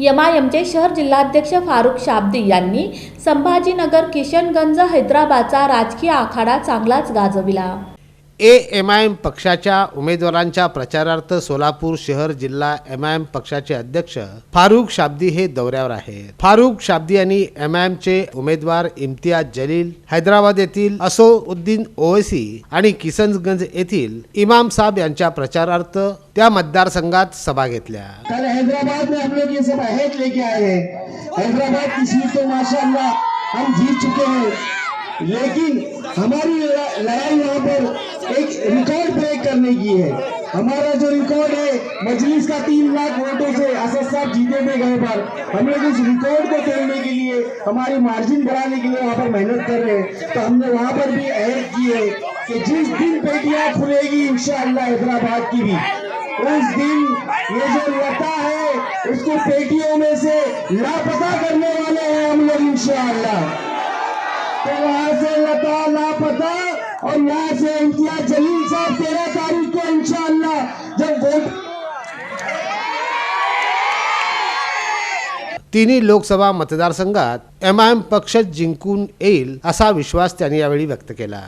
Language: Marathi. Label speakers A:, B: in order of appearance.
A: यमायमचे शहर जिल्हाध्यक्ष फारुख शाब्दी यांनी संभाजीनगर किशनगंज हैदराबादचा राजकीय आखाडा चांगलाच गाजविला.
B: ए एम आय एम पक्षाच्या उमेदवारांच्या प्रचारार्थ सोलापूर शहर जिल्हा एम आय एम पक्षाचे अध्यक्ष फारुख शाब्दी हे दौऱ्यावर आहेत. फारुख शाब्दी यांनी एम आय एमचे उमेदवार इम्तियाज जलील हैदराबाद येथील असोउद्दीन ओवैसी आणि किसनगंज येथील इमाम साहब यांच्या प्रचारार्थ त्या मतदारसंघात सभा घेतल्या.
C: कल हैदराबाद में हम लोग ये सब अहद लेके आए हैं. हैदराबाद की सीट तो माशाल्लाह हम जीत चुके हैं. लेकिन हमारी लड़ाई यहाँ पर रिकॉर्ड ब्रेक करने की है। हमारा जो रिकॉर्ड है, मजलिस का तीन लाख वोटों से असद साहब जीते थे गए बार। हम लोग उस रिकॉर्ड को तोड़ने के लिए, हमारी मार्जिन बढ़ाने के लिए वहाँ पर मेहनत कर रहे हैं। तो हमने वहाँ पर भी अहद की है कि जिस दिन पेटियाँ खुलेगी, इंशाअल्लाह हैदराबाद की भी। उस दिन ये जो लता है, उसको पेटियों में से लापता करने वाले हैं हम लोग, इंशाअल्लाह। तो वहाँ से लता लापता और मैं से इम्तियाज जलील साहब तेरह तारीख को इंशाला जब वोट
B: तिन्ही लोकसभा मतदारसंघात एम आय एम पक्ष जिंकून येईल असा विश्वास त्यांनी यावेळी व्यक्त केला.